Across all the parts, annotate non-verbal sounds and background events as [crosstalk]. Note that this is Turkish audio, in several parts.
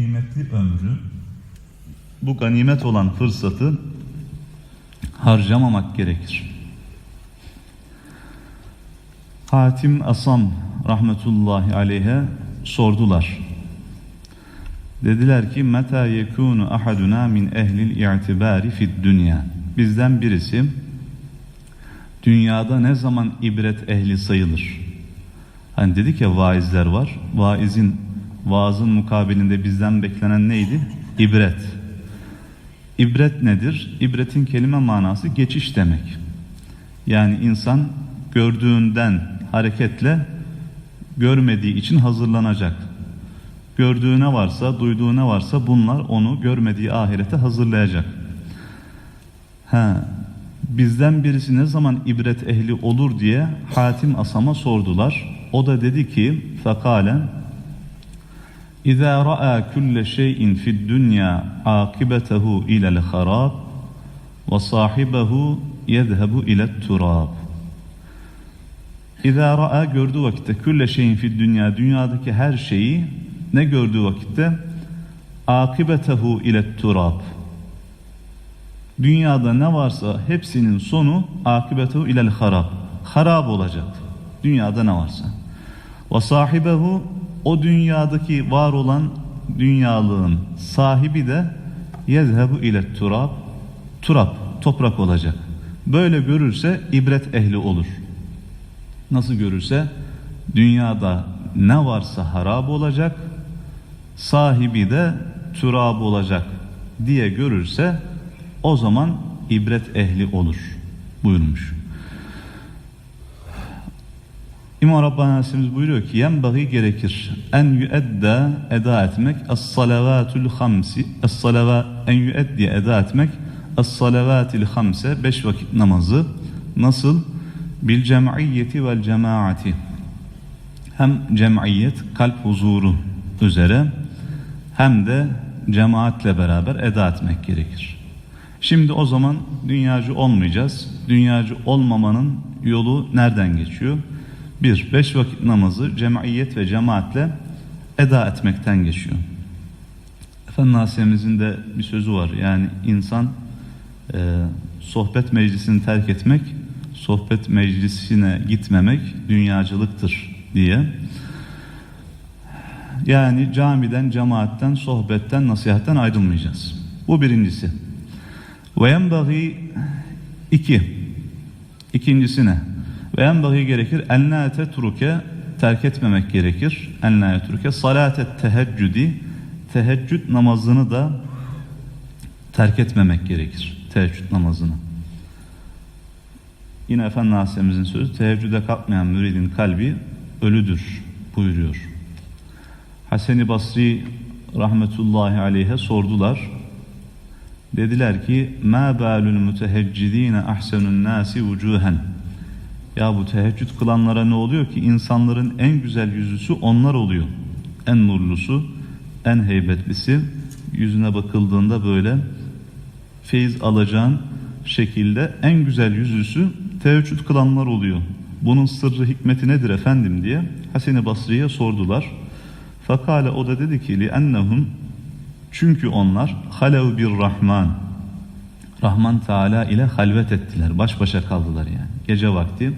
kıymetli ömrü, bu ganimet olan fırsatı harcamamak gerekir. Hatim Asam rahmetullahi aleyhe sordular. Dediler ki meta yekunu ahaduna min ehlil i'tibari fid dünya. Bizden birisi dünyada ne zaman ibret ehli sayılır? Hani dedik ya vaizler var. Vaizin vaazın mukabilinde bizden beklenen neydi? İbret. İbret nedir? İbretin kelime manası geçiş demek. Yani insan gördüğünden hareketle görmediği için hazırlanacak. Gördüğü ne varsa, duyduğu ne varsa bunlar onu görmediği ahirete hazırlayacak. Ha, bizden birisi ne zaman ibret ehli olur diye Hatim Asam'a sordular. O da dedi ki fakalen Ra'a kulle şeyin fid dunya akibetehu ila'l harab ve sahibehu yezhebu ila'd turab. İza ra'a gördüğü vakitte külle şeyin fid dünya dünyadaki her şeyi ne gördüğü vakitte akibetehu ile turab. Dünyada ne varsa hepsinin sonu akibetehu ilel harab. Harab olacak. Dünyada ne varsa. Ve sahibehu o dünyadaki var olan dünyalığın sahibi de yezhebu ile turab. Turab, toprak olacak. Böyle görürse ibret ehli olur. Nasıl görürse dünyada ne varsa harap olacak, sahibi de turab olacak diye görürse o zaman ibret ehli olur buyurmuş. İmam Rabbani Hazretimiz buyuruyor ki yenbagi gerekir en yüedda eda etmek es-salavatul hamsi es-salava en yüeddi eda etmek es-salavatil hamse beş vakit namazı nasıl bil cem'iyeti vel cemaati hem cem'iyet kalp huzuru üzere hem de cemaatle beraber eda etmek gerekir. Şimdi o zaman dünyacı olmayacağız. Dünyacı olmamanın yolu nereden geçiyor? Bir, beş vakit namazı cemiyet ve cemaatle eda etmekten geçiyor. Efendi Asiye'mizin de bir sözü var. Yani insan e, sohbet meclisini terk etmek, sohbet meclisine gitmemek dünyacılıktır diye. Yani camiden, cemaatten, sohbetten, nasihatten ayrılmayacağız. Bu birincisi. Ve yenbagi iki. İkincisi ne? Ve yenbagi gerekir enla tetruke terk etmemek gerekir. Enla tetruke salatet teheccüdi teheccüd namazını da terk etmemek gerekir. Teheccüd namazını. Yine Efendi Aleyhisselam'ın sözü teheccüde kalkmayan müridin kalbi ölüdür buyuruyor. Hasan-ı Basri rahmetullahi aleyhe sordular. Dediler ki ma balul muteheccidine ahsenun nasi vucuhen. Ya bu teheccüd kılanlara ne oluyor ki insanların en güzel yüzüsü onlar oluyor. En nurlusu, en heybetlisi yüzüne bakıldığında böyle feyiz alacağın şekilde en güzel yüzüsü teheccüd kılanlar oluyor. Bunun sırrı hikmeti nedir efendim diye Hasan-ı Basri'ye sordular. Fakale o da dedi ki li ennehum çünkü onlar halev bir rahman Rahman Teala ile halvet ettiler. Baş başa kaldılar yani. Gece vakti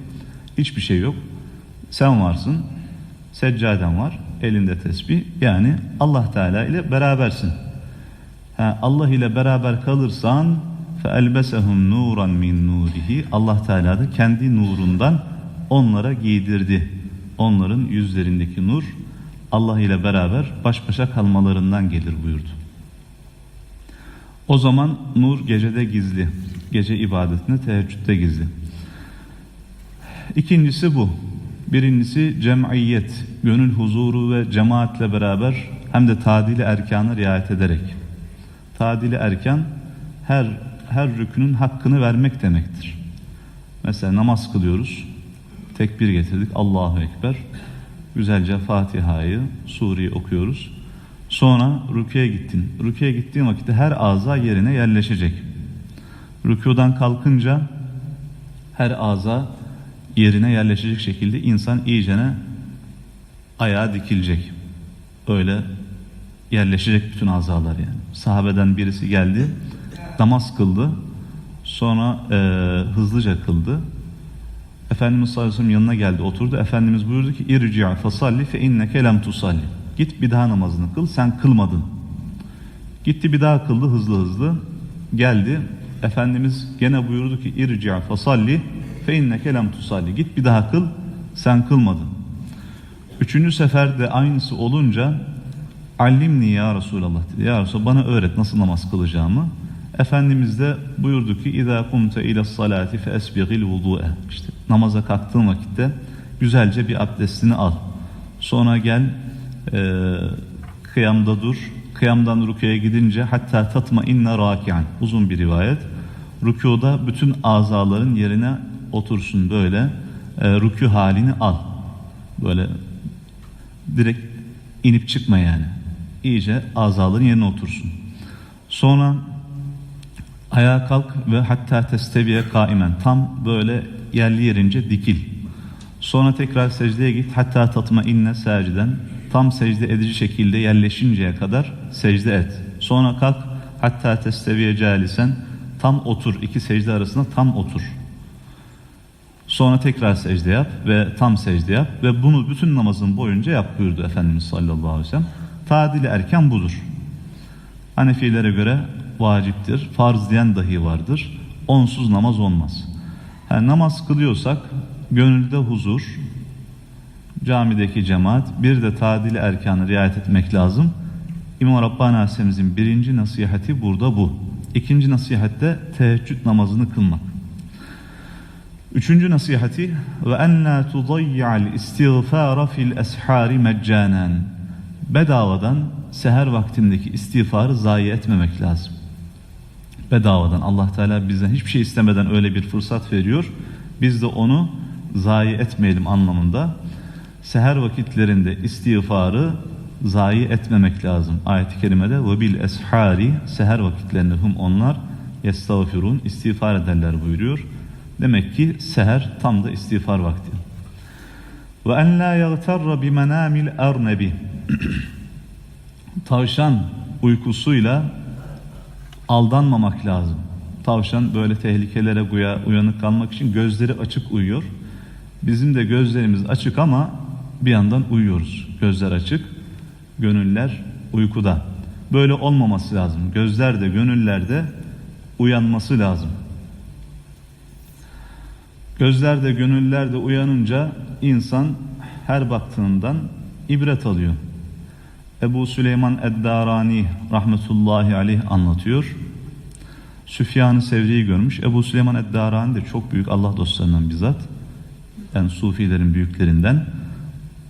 hiçbir şey yok. Sen varsın. Seccaden var. Elinde tesbih. Yani Allah Teala ile berabersin. Ha, Allah ile beraber kalırsan فَاَلْبَسَهُمْ nuran min nurihi Allah Teala da kendi nurundan onlara giydirdi. Onların yüzlerindeki nur Allah ile beraber baş başa kalmalarından gelir buyurdu. O zaman nur gecede gizli. Gece ibadetinde teheccüde gizli. İkincisi bu. Birincisi cem'iyet, gönül huzuru ve cemaatle beraber hem de tadili erkanı riayet ederek. Tadili erkan her her rükünün hakkını vermek demektir. Mesela namaz kılıyoruz. Tekbir getirdik. Allahu Ekber. Güzelce Fatiha'yı, Suriye okuyoruz. Sonra rüküye gittin. Rüküye gittiğin vakitte her ağza yerine yerleşecek. Rükudan kalkınca her ağza yerine yerleşecek şekilde insan iyicene ayağa dikilecek. Öyle yerleşecek bütün azalar yani. Sahabeden birisi geldi, namaz kıldı, sonra e, hızlıca kıldı. Efendimiz sallallahu aleyhi ve sellem yanına geldi, oturdu. Efendimiz buyurdu ki, irci' fasalli fe inneke lem tusalli. Git bir daha namazını kıl, sen kılmadın. Gitti bir daha kıldı hızlı hızlı. Geldi. Efendimiz gene buyurdu ki irci' fasalli fe inneke lem tusalli. Git bir daha kıl, sen kılmadın. Üçüncü seferde aynısı olunca Allimni ya Resulallah dedi. Ya Resulallah bana öğret nasıl namaz kılacağımı. Efendimiz de buyurdu ki kumte ile salati fe esbigil vudu'e. İşte namaza kalktığın vakitte güzelce bir abdestini al. Sonra gel e, kıyamda dur. Kıyamdan rüküye gidince hatta tatma inne rakian. Uzun bir rivayet. Rükuda bütün azaların yerine otursun böyle. E, rükû halini al. Böyle direkt inip çıkma yani. İyice azaların yerine otursun. Sonra ayağa kalk ve hatta testeviye kaimen. Tam böyle yerli yerince dikil. Sonra tekrar secdeye git. Hatta tatma inne secden. Tam secde edici şekilde yerleşinceye kadar secde et. Sonra kalk. Hatta testeviye calisen. Tam otur. iki secde arasında tam otur. Sonra tekrar secde yap ve tam secde yap ve bunu bütün namazın boyunca yap buyurdu Efendimiz sallallahu aleyhi ve sellem. Tadili erken budur. Hanefilere göre vaciptir. Farz diyen dahi vardır. Onsuz namaz olmaz. Yani namaz kılıyorsak gönülde huzur, camideki cemaat, bir de tadili erkanı riayet etmek lazım. İmam Rabbani Aleyhisselam'ın birinci nasihati burada bu. İkinci nasihatte teheccüd namazını kılmak. Üçüncü nasihati ve en la tudayyi'al istiğfara fil eshari meccanen. Bedavadan seher vaktindeki istiğfarı zayi etmemek lazım. Bedavadan Allah Teala bizden hiçbir şey istemeden öyle bir fırsat veriyor. Biz de onu zayi etmeyelim anlamında. Seher vakitlerinde istiğfarı zayi etmemek lazım. Ayet-i kerimede ve bil eshari seher vakitlerinde hum onlar yestağfirun istiğfar ederler buyuruyor. Demek ki seher tam da istiğfar vakti. Ve en la yagtarra bi menamil ernebi. Tavşan uykusuyla aldanmamak lazım. Tavşan böyle tehlikelere uyanık kalmak için gözleri açık uyuyor. Bizim de gözlerimiz açık ama bir yandan uyuyoruz. Gözler açık, gönüller uykuda. Böyle olmaması lazım. Gözler de gönüller de uyanması lazım. Gözler de gönüller de uyanınca insan her baktığından ibret alıyor. Ebu Süleyman Eddarani rahmetullahi aleyh anlatıyor. Süfyan-ı Sevri'yi görmüş. Ebu Süleyman Eddarani de çok büyük Allah dostlarından bizzat. Yani Sufilerin büyüklerinden.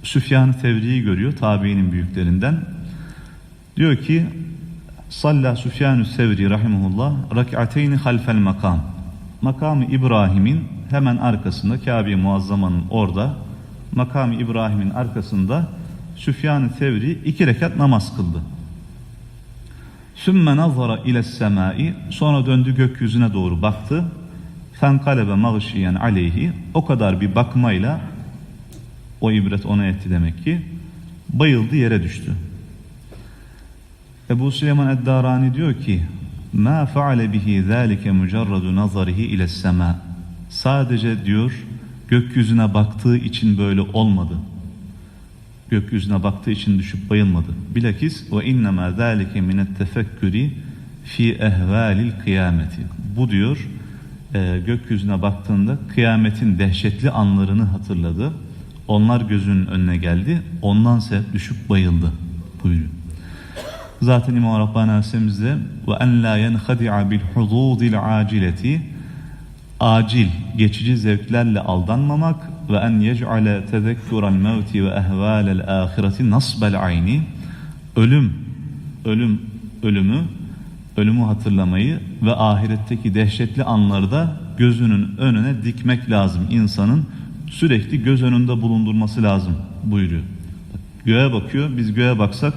Süfyan-ı Sevri'yi görüyor, tabiinin büyüklerinden. Diyor ki, Salla Süfyan-ı Sevri rahimahullah rak'ateyni halfel makam. Makamı İbrahim'in hemen arkasında Kabe-i Muazzama'nın orada makamı İbrahim'in arkasında Süfyan-ı Sevri iki rekat namaz kıldı. Sümme nazara ile semai sonra döndü gökyüzüne doğru baktı. Fenkalebe mağşiyen aleyhi o kadar bir bakmayla o ibret ona etti demek ki bayıldı yere düştü. Ebu Süleyman Eddarani diyor ki ma faale bihi zalike mujarradu nazarihi ile sema sadece diyor gökyüzüne baktığı için böyle olmadı gökyüzüne baktığı için düşüp bayılmadı. Bilakis innema zalike minet tefekkürü fi ehvalil kıyameti. Bu diyor e, gökyüzüne baktığında kıyametin dehşetli anlarını hatırladı. Onlar gözünün önüne geldi. Ondan sebep düşüp bayıldı buyuruyor. Zaten İmam Rabbani Aleyhisselam'ız de ve en la yenhadi'a bil hududil acileti acil, geçici zevklerle aldanmamak ve en yec'ale tezekkural mevti ve ehvalel ahireti nasbel ayni ölüm, ölüm, ölümü, ölümü hatırlamayı ve ahiretteki dehşetli anlarda gözünün önüne dikmek lazım. insanın sürekli göz önünde bulundurması lazım buyuruyor. Göğe bakıyor, biz göğe baksak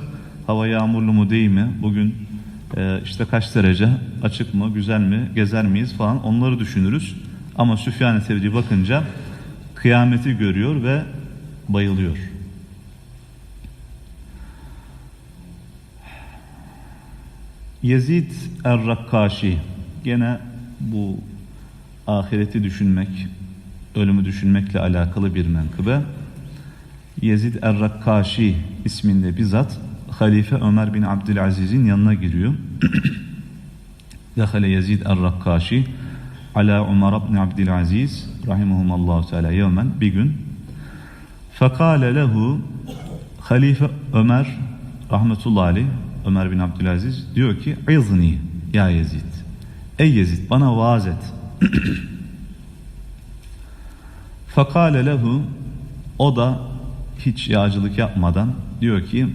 hava yağmurlu mu değil mi, bugün e, işte kaç derece, açık mı, güzel mi, gezer miyiz falan onları düşünürüz. Ama Süfyan-ı Sevri bakınca kıyameti görüyor ve bayılıyor. Yezid Er-Rakkaşi gene bu ahireti düşünmek, ölümü düşünmekle alakalı bir menkıbe. Yezid Er-Rakkaşi isminde bizzat Halife Ömer bin Abdülaziz'in yanına giriyor. [clears throat] Dehale Yezid Er-Rakkaşi ala Ömer bin Abdülaziz rahimahumallahu teala yevmen bir gün fekale lehu Halife Ömer rahmetullahi aleyh Ömer bin Abdülaziz diyor ki izni ya Yezid ey Yezid bana vaaz et [clears throat] fekale lehu o da hiç yağcılık yapmadan diyor ki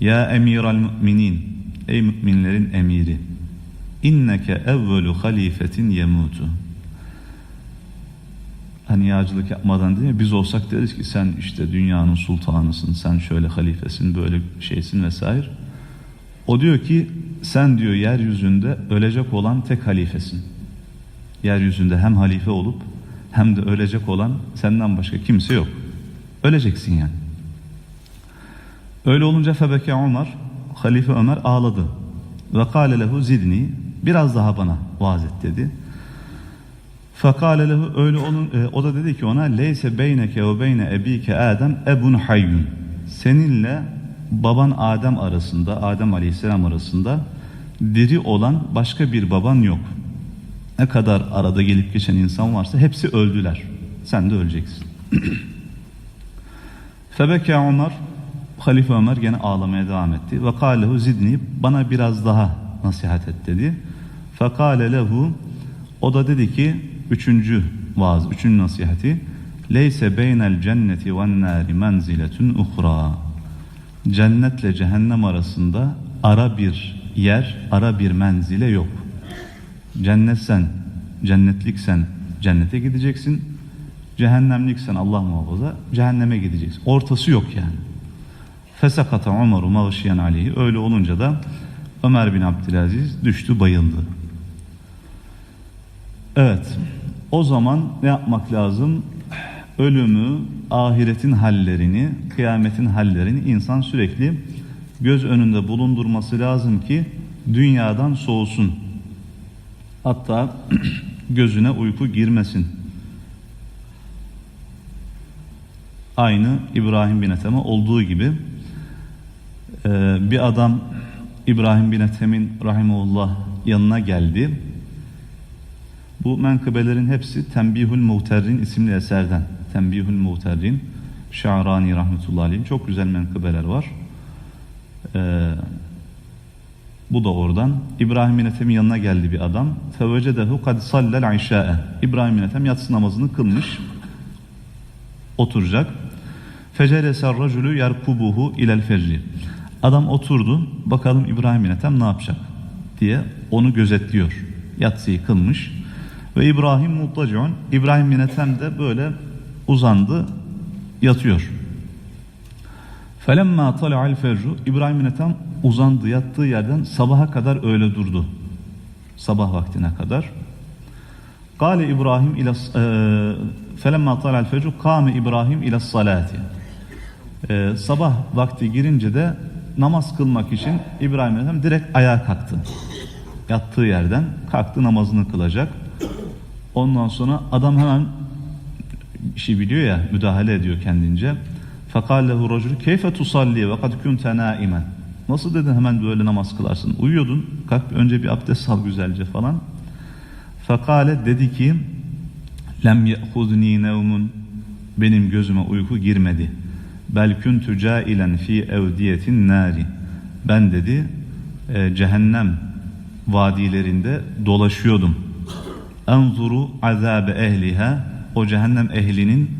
ya emiral müminin ey müminlerin emiri inneke evvelu halifetin yemutu hani yağcılık yapmadan değil mi? Biz olsak deriz ki sen işte dünyanın sultanısın, sen şöyle halifesin, böyle şeysin vesaire. O diyor ki sen diyor yeryüzünde ölecek olan tek halifesin. Yeryüzünde hem halife olup hem de ölecek olan senden başka kimse yok. Öleceksin yani. Öyle olunca Febeke Ömer, Halife Ömer ağladı. Ve kâle lehu zidni, biraz daha bana vaaz et dedi. Fekale lehu öyle onun e, o da dedi ki ona leyse beyneke ve beyne ebike Adem ebun hayyun. Seninle baban Adem arasında, Adem Aleyhisselam arasında diri olan başka bir baban yok. Ne kadar arada gelip geçen insan varsa hepsi öldüler. Sen de öleceksin. [clears throat] Febeke Ömer Halife Ömer gene ağlamaya devam etti. Ve kâlehu zidni bana biraz daha nasihat et dedi. Fekale lehu o da dedi ki üçüncü vaaz, üçüncü nasihati leyse beynel cenneti ve nâri menziletun uhra cennetle cehennem arasında ara bir yer, ara bir menzile yok. Cennetsen, cennetliksen cennete gideceksin. Cehennemliksen Allah muhafaza cehenneme gideceksin. Ortası yok yani. Fesakata Ömer'u mağşiyen aleyhi. Öyle olunca da Ömer bin Abdülaziz düştü bayıldı. Evet. O zaman ne yapmak lazım? Ölümü, ahiretin hallerini, kıyametin hallerini insan sürekli göz önünde bulundurması lazım ki dünyadan soğusun. Hatta [clears throat] gözüne uyku girmesin. Aynı İbrahim bin Ethem'e olduğu gibi ee, bir adam İbrahim bin Ethem'in rahimullah yanına geldi. Bu menkıbelerin hepsi Tembihül Muhterrin isimli eserden. Tembihül Muhterrin Şa'rani rahmetullahi. Çok güzel menkıbeler var. Ee, bu da oradan. İbrahim bin yanına geldi bir adam. Fevecedehu kad sallel işa'e. İbrahim bin yatsı namazını kılmış. Oturacak. Feceleser raculu yerkubuhu ilel fecri. Adam oturdu. Bakalım İbrahim bin ne yapacak diye onu gözetliyor. Yatsıyı kılmış. Ve İbrahim muttaciun. İbrahim bin de böyle uzandı, yatıyor. Felemma tala'al ferru. İbrahim bin uzandı, yattığı yerden sabaha kadar öyle durdu. Sabah vaktine kadar. Kale İbrahim ila felemma tala'al ferru kâme İbrahim ila salati. Ee, sabah vakti girince de namaz kılmak için İbrahim Aleyhisselam direkt ayağa kalktı. Yattığı yerden kalktı namazını kılacak. Ondan sonra adam hemen işi biliyor ya müdahale ediyor kendince. Fekalehu raculu keyfe tusalli ve kad kunte naimen. Nasıl dedi hemen böyle namaz kılarsın? Uyuyordun. Kalk önce bir abdest al güzelce falan. Fekale dedi ki lem ye'huzni nevmun benim gözüme uyku girmedi. Bel kuntu cailen fi evdiyetin nari. Ben dedi e, cehennem vadilerinde dolaşıyordum. Enzuru azabe ehliha o cehennem ehlinin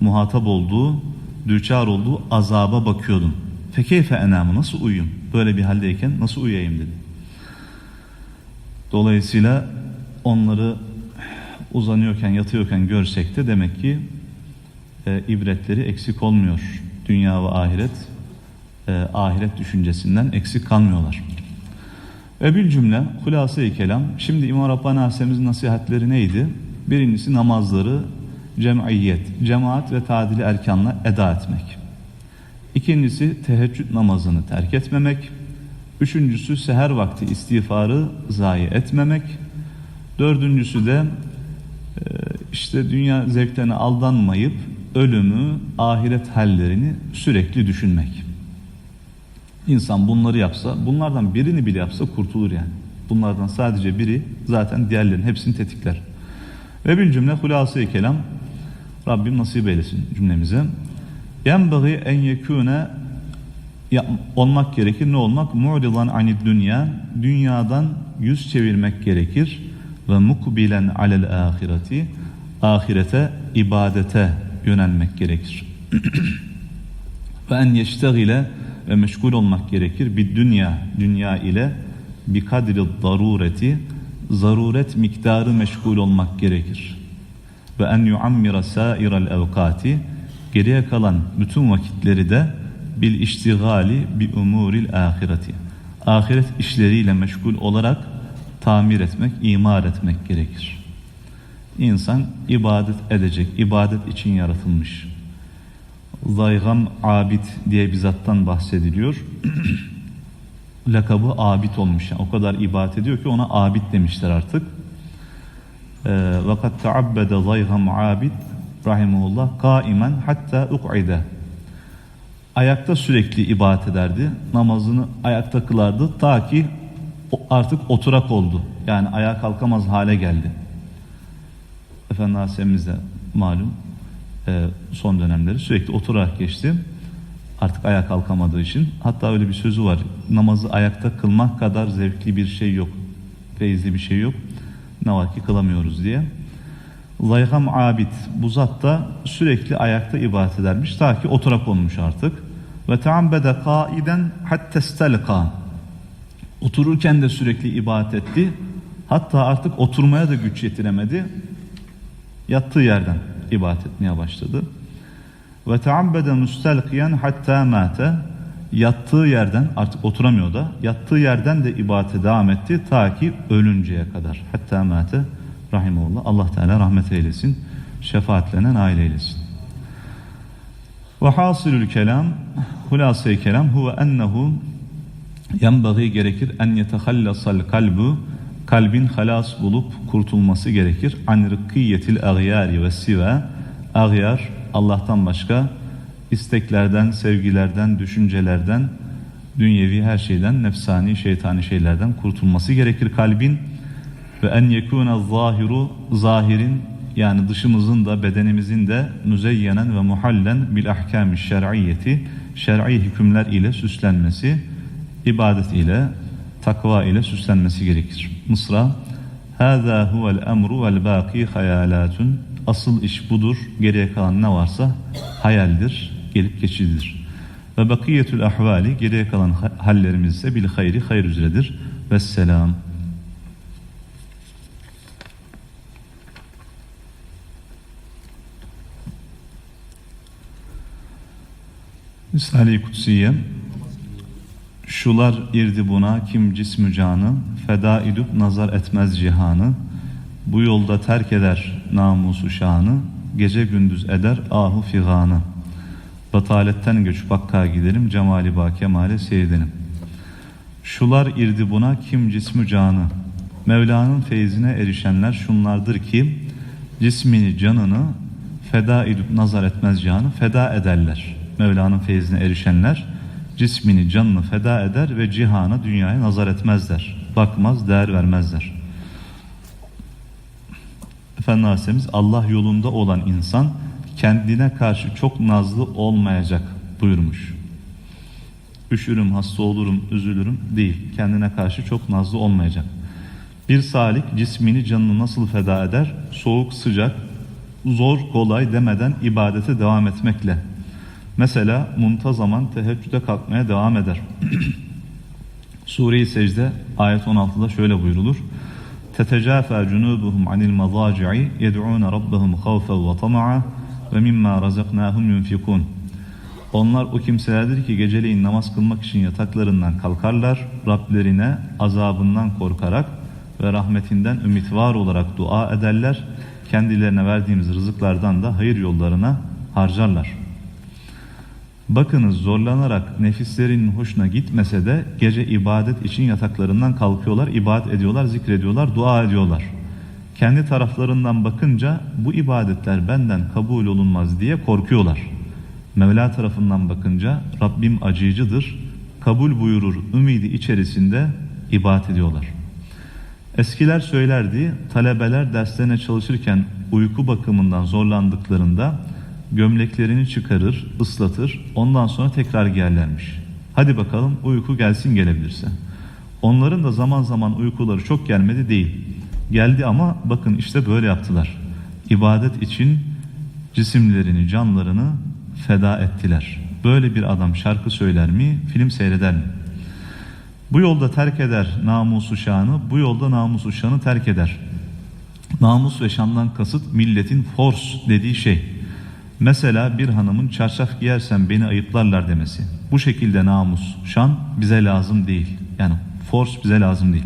muhatap olduğu, düçar olduğu azaba bakıyordum. Fekeyfe enamı nasıl uyuyayım? Böyle bir haldeyken nasıl uyuyayım dedi. Dolayısıyla onları uzanıyorken, yatıyorken görsek de demek ki e, ibretleri eksik olmuyor. Dünya ve ahiret, e, ahiret düşüncesinden eksik kalmıyorlar. Bir cümle, hulasa-i kelam. Şimdi İmam Rabbani Hasem'izin nasihatleri neydi? Birincisi namazları cem'iyet, cemaat ve tadili erkanla eda etmek. İkincisi teheccüd namazını terk etmemek. Üçüncüsü seher vakti istiğfarı zayi etmemek. Dördüncüsü de e, işte dünya zevklerine aldanmayıp ölümü, ahiret hallerini sürekli düşünmek. İnsan bunları yapsa, bunlardan birini bile yapsa kurtulur yani. Bunlardan sadece biri zaten diğerlerinin hepsini tetikler. Ve bir cümle hulası kelam Rabbim nasip eylesin cümlemize. Yenbagi en yekune ya- olmak gerekir. Ne olmak? Mu'ridan anid dünya. Dünyadan yüz çevirmek gerekir. Ve mukbilen alel ahireti. Ahirete, ibadete yönelmek gerekir. [clears throat] ve en yeştegile ve meşgul olmak gerekir. Bir dünya, dünya ile bir kadri darureti, zaruret miktarı meşgul olmak gerekir. Ve en yuammira sairel evkati, geriye kalan bütün vakitleri de bil iştigali bi umuril ahireti. Ahiret işleriyle meşgul olarak tamir etmek, imar etmek gerekir. İnsan ibadet edecek, ibadet için yaratılmış. Zaygam Abid diye bir zattan bahsediliyor. [clears throat] Lakabı Abid olmuş. Yani o kadar ibadet ediyor ki ona Abid demişler artık. Ve kad taabbede Zaygam Abid rahimahullah kaimen hatta uk'ide. Ayakta sürekli ibadet ederdi. Namazını ayakta kılardı ta ki artık oturak oldu. Yani ayağa kalkamaz hale geldi. Efendi Aleyhisselam'ımız de malum e, son dönemleri sürekli oturarak geçti. Artık ayağa kalkamadığı için. Hatta öyle bir sözü var. Namazı ayakta kılmak kadar zevkli bir şey yok. Feyizli bir şey yok. Ne var ki kılamıyoruz diye. Zayham Abid bu zat da sürekli ayakta ibadet edermiş. Ta ki oturak olmuş artık. Ve teambede kaiden hatta stelka. Otururken de sürekli ibadet etti. Hatta artık oturmaya da güç yetiremedi. Yattığı yerden ibadet etmeye başladı. Ve teabbede mustelkiyen hatta mate. Yattığı yerden artık oturamıyor da yattığı yerden de ibadete devam etti ta ki ölünceye kadar. Hatta mate rahimullah. Allah Teala rahmet eylesin. Şefaatlerine nail eylesin. Ve hasilül kelam hulasa-i kelam huve ennehu yenbagi gerekir en yetehallasal kalbu kalbin halas bulup kurtulması gerekir. An rıkkiyetil ağyari ve sive ağyar Allah'tan başka isteklerden, sevgilerden, düşüncelerden, dünyevi her şeyden, nefsani, şeytani şeylerden kurtulması gerekir kalbin ve en yekûne zahiru zahirin yani dışımızın da bedenimizin de müzeyyenen ve muhallen bil ahkâmi şer'iyyeti şer'i hükümler ile süslenmesi ibadet ile takva ile süslenmesi gerekir. Mısra Hâzâ huvel emru vel bâki hayalâtun Asıl iş budur. Geriye kalan ne varsa hayaldir, gelip geçicidir. Ve bakiyetül ahvali geriye kalan ha- hallerimiz ise bil hayri hayır üzeredir. Vesselam. Risale-i Kutsiye Şular irdi buna kim cismü canı Feda edip nazar etmez cihanı Bu yolda terk eder namusu şanı Gece gündüz eder ahu figanı Bataletten göçüp Hakk'a gidelim Cemali ba kemale seyredelim Şular irdi buna kim cismü canı Mevla'nın feyzine erişenler şunlardır ki Cismini canını feda edip nazar etmez canı feda ederler. Mevla'nın feyzine erişenler cismini canını feda eder ve cihana dünyaya nazar etmezler. Bakmaz, değer vermezler. Efendi Aleyhisselamız Allah yolunda olan insan kendine karşı çok nazlı olmayacak buyurmuş. Üşürüm, hasta olurum, üzülürüm değil. Kendine karşı çok nazlı olmayacak. Bir salik cismini canını nasıl feda eder? Soğuk, sıcak, zor, kolay demeden ibadete devam etmekle. Mesela muntazaman teheccüde kalkmaya devam eder. [clears throat] Sure-i Secde ayet 16'da şöyle buyrulur. Anil mazaci'i yed'un rabbahum havfen ve tama'a ve mimma razaknahum yunfikun. Onlar o kimselerdir ki geceleyin namaz kılmak için yataklarından kalkarlar, Rablerine azabından korkarak ve rahmetinden ümit var olarak dua ederler. Kendilerine verdiğimiz rızıklardan da hayır yollarına harcarlar. Bakınız zorlanarak nefislerinin hoşuna gitmese de gece ibadet için yataklarından kalkıyorlar, ibadet ediyorlar, zikrediyorlar, dua ediyorlar. Kendi taraflarından bakınca bu ibadetler benden kabul olunmaz diye korkuyorlar. Mevla tarafından bakınca Rabbim acıyıcıdır, kabul buyurur ümidi içerisinde ibadet ediyorlar. Eskiler söylerdi, talebeler derslerine çalışırken uyku bakımından zorlandıklarında gömleklerini çıkarır, ıslatır, ondan sonra tekrar giyerlermiş. Hadi bakalım uyku gelsin gelebilirse. Onların da zaman zaman uykuları çok gelmedi değil. Geldi ama bakın işte böyle yaptılar. İbadet için cisimlerini, canlarını feda ettiler. Böyle bir adam şarkı söyler mi, film seyreder mi? Bu yolda terk eder namusu şanı, bu yolda namusu şanı terk eder. Namus ve şandan kasıt milletin force dediği şey. Mesela bir hanımın çarşaf giyersen beni ayıplarlar demesi. Bu şekilde namus, şan bize lazım değil. Yani force bize lazım değil.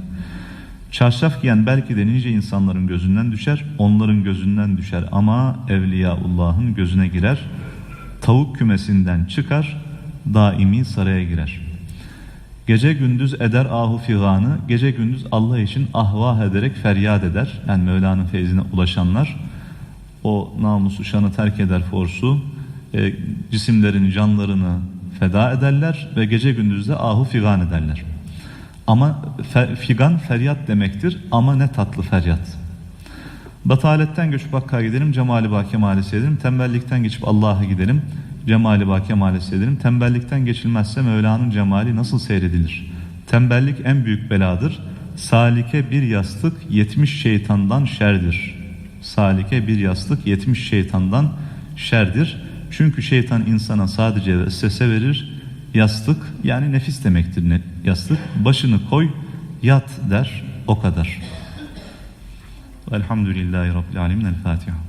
Çarşaf giyen belki de nice insanların gözünden düşer, onların gözünden düşer ama Evliyaullah'ın gözüne girer. Tavuk kümesinden çıkar, daimi saraya girer. Gece gündüz eder ahu figanı, gece gündüz Allah için ahvah ederek feryat eder. Yani Mevla'nın feyzine ulaşanlar o namusu şanı terk eder forsu, e, cisimlerini, canlarını feda ederler ve gece gündüz de ahu figan ederler. Ama fe, figan feryat demektir ama ne tatlı feryat. Bataletten göçüp Hakk'a gidelim, Cemali Baki Kemal'i edelim. Tembellikten geçip Allah'a gidelim, Cemali Baki Kemal'i edelim. Tembellikten geçilmezse Mevla'nın cemali nasıl seyredilir? Tembellik en büyük beladır. Salike bir yastık yetmiş şeytandan şerdir. Salike bir yastık yetmiş şeytandan şerdir. Çünkü şeytan insana sadece vesvese verir. Yastık yani nefis demektir ne- yastık. Başını koy yat der o kadar. Velhamdülillahi Rabbil Alemin. El Fatiha.